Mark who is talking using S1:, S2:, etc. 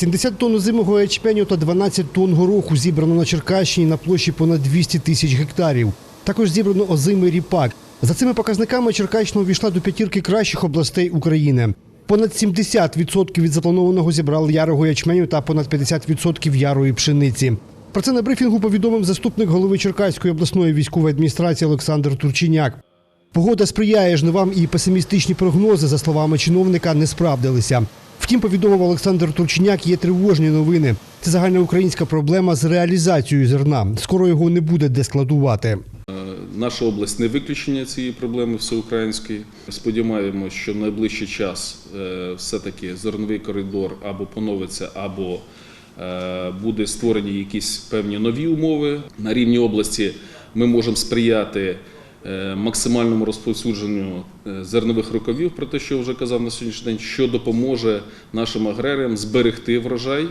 S1: 70 тонн озимого ячменю та 12 тонн гороху зібрано на Черкащині на площі понад 200 тисяч гектарів. Також зібрано озимий ріпак. За цими показниками Черкащина увійшла до п'ятірки кращих областей України. Понад 70% від запланованого зібрали ярого ячменю та понад 50% ярої пшениці. Про це на брифінгу повідомив заступник голови Черкаської обласної військової адміністрації Олександр Турчиняк. Погода сприяє жнивам і песимістичні прогнози, за словами чиновника, не справдилися. Втім, повідомив Олександр Турчиняк, є тривожні новини. Це загальноукраїнська проблема з реалізацією зерна. Скоро його не буде де складувати.
S2: Наша область не виключення цієї проблеми всеукраїнської. Сподіваємося, що в найближчий час е, все-таки зерновий коридор або поновиться, або е, буде створені якісь певні нові умови. На рівні області ми можемо сприяти е, максимальному розповсюдженню е, зернових рукавів, про те, що я вже казав на сьогоднішній день, що допоможе нашим аграріям зберегти врожай